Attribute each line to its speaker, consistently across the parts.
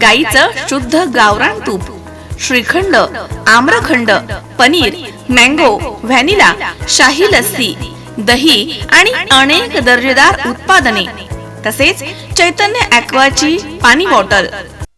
Speaker 1: गाईचं शुद्ध गावरान तूप श्रीखंड आम्रखंड पनीर मँगो व्हॅनिला शाही लस्सी दही आणि अनेक दर्जेदार उत्पादने. तसेच चैतन्य ॲक्वाची पाणी बॉटल.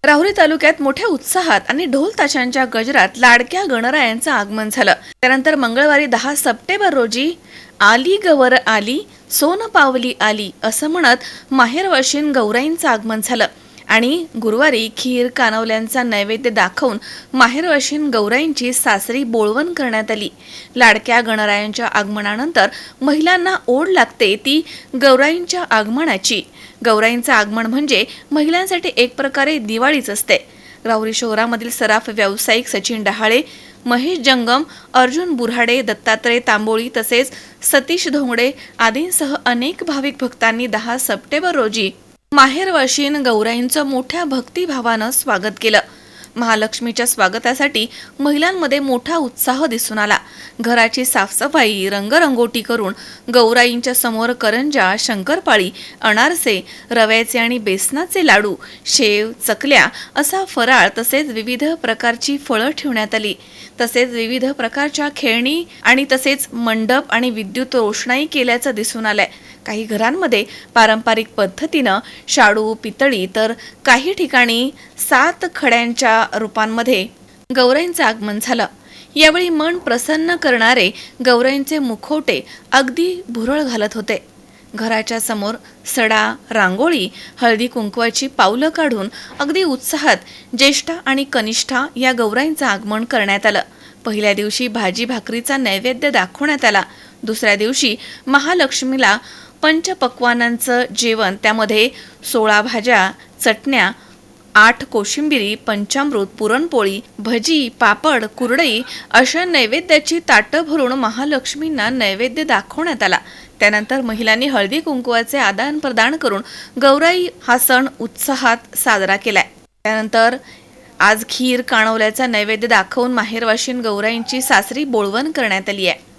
Speaker 1: राहुरी तालुक्यात मोठ्या उत्साहात आणि ढोल ताशांच्या गजरात लाडक्या गणरायांचं आगमन झालं. त्यानंतर मंगळवारी दहा सप्टेंबर रोजी आली गवर आली सोन पावली आली असं म्हणत माहेरवाशीन गौराईंचं आगमन झालं. आणि गुरुवारी खीर कानवल्यांचा नैवेद्य दाखवून माहेरवाशीन गौराईंची सासरी बोळवण करण्यात आली. लाडक्या गणरायांच्या आगमनानंतर महिलांना ओढ लागते ती गौराईंच्या आगमनाची. गौराईंचं आगमन म्हणजे महिलांसाठी एक प्रकारे दिवाळीच असते. राहुरी शहरामधील सराफ व्यावसायिक सचिन डहाळे महेश जंगम अर्जुन बुऱ्हाडे दत्तात्रय तांबोळी तसेच सतीश धोंगडे आदींसह अनेक भाविक भक्तांनी दहा सप्टेंबर रोजी माहेरवाशीन गौराईंचं मोठ्या भक्तिभावानं स्वागत केलं. महालक्ष्मीच्या स्वागतासाठी महिलांमध्ये मोठा उत्साह दिसून आला. घराची साफसफाई रंगरंगोटी करून गौराईंच्या समोर करंजा शंकरपाळी अनारसे रव्याचे आणि बेसनाचे लाडू शेव चकल्या असा फराळ तसेच विविध प्रकारची फळं ठेवण्यात आली. तसेच विविध प्रकारच्या खेळणी आणि तसेच मंडप आणि विद्युत रोषणाई केल्याचं दिसून आलंय. काही घरांमध्ये पारंपरिक पद्धतीनं शाडू पितळी तर काही ठिकाणी सात खड्यांच्या रूपांमध्ये गौराईंचं आगमन झालं. यावेळी मन प्रसन्न करणारे गौराईंचे मुखवटे अगदी भुरळ घालत होते. घराच्या समोर सडा रांगोळी हळदी कुंकवाची पावलं काढून अगदी उत्साहात ज्येष्ठा आणि कनिष्ठा या गौराईंचं आगमन करण्यात आलं. पहिल्या दिवशी भाजी भाकरीचा नैवेद्य दाखवण्यात आला. दुसऱ्या दिवशी महालक्ष्मीला पंचपक्वानांचं जेवण. त्यामध्ये सोळा भाज्या चटण्या आठ कोशिंबिरी पंचामृत पुरणपोळी भजी पापड कुरडई अशा नैवेद्याची ताटं भरून महालक्ष्मींना नैवेद्य दाखवण्यात आला. त्यानंतर महिलांनी हळदी कुंकुवाचे आदान प्रदान करून गौराई हा सण उत्साहात साजरा केलाय. त्यानंतर आज खीर काणवल्याचा नैवेद्य दाखवून माहेरवाशीन गौराईंची सासरी बोळवण करण्यात आली आहे.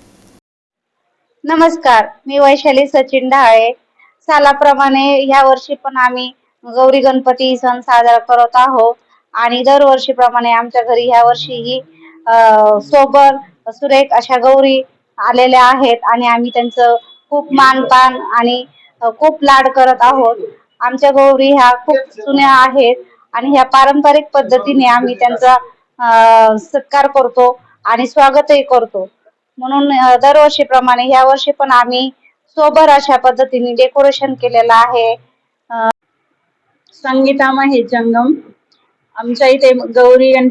Speaker 2: नमस्कार मी वैशाली सचिन ढाळे. सालाप्रमाणे ह्या वर्षी पण आम्ही गौरी गणपती सण साजरा करत आहोत. आणि दरवर्षीप्रमाणे आमच्या घरी ह्या वर्षीही सोबर सुरेख अशा गौरी आलेल्या आहेत आणि आम्ही त्यांचं खूप मानपान आणि खूप लाड करत आहोत. आमच्या गौरी ह्या खूप जुन्या आहेत आणि ह्या पारंपरिक पद्धतीने आम्ही त्यांचा सत्कार करतो आणि स्वागतही करतो. म्हणून दरवर्षीप्रमाणे या वर्षी पण आम्ही सोबर अशा पद्धतीने डेकोरेशन केलेलं आहे.
Speaker 3: संगीता महेश जंगम. आमच्या इथे गौरी गण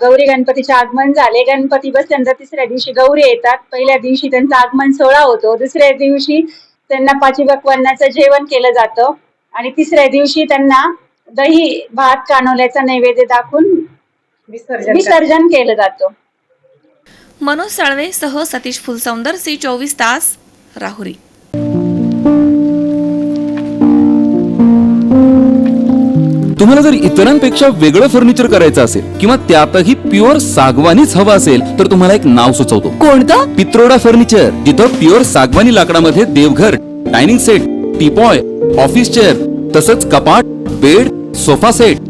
Speaker 3: गौरी गणपतीचे आगमन झाले. गणपती बसल्यानंतर तिसऱ्या दिवशी गौरी येतात. पहिल्या दिवशी त्यांचा आगमन सोहळा होतो. दुसऱ्या दिवशी त्यांना पाची पक्वान्नाचं जेवण केलं जातं. आणि तिसऱ्या दिवशी त्यांना दही भात कानवल्याचा नैवेद्य दाखवून
Speaker 2: विसर्जन
Speaker 3: विसर्जन केलं जातं.
Speaker 1: मनोज साळवे सह सतीश फुलसौंदर सी चोवीस तास राहुरी.
Speaker 4: तुम्हाला जर इतरांपेक्षा वेगळं फर्निचर करायचं असेल किंवा त्यातही प्युअर सागवानीच हवं असेल तर तुम्हाला एक नाव सुचवतो.
Speaker 5: कोणतं?
Speaker 4: पित्रोडा फर्निचर जिथं प्युअर सागवानी लाकडामध्ये देवघर dining set teapoy office chair तसंच कपाट bed sofa set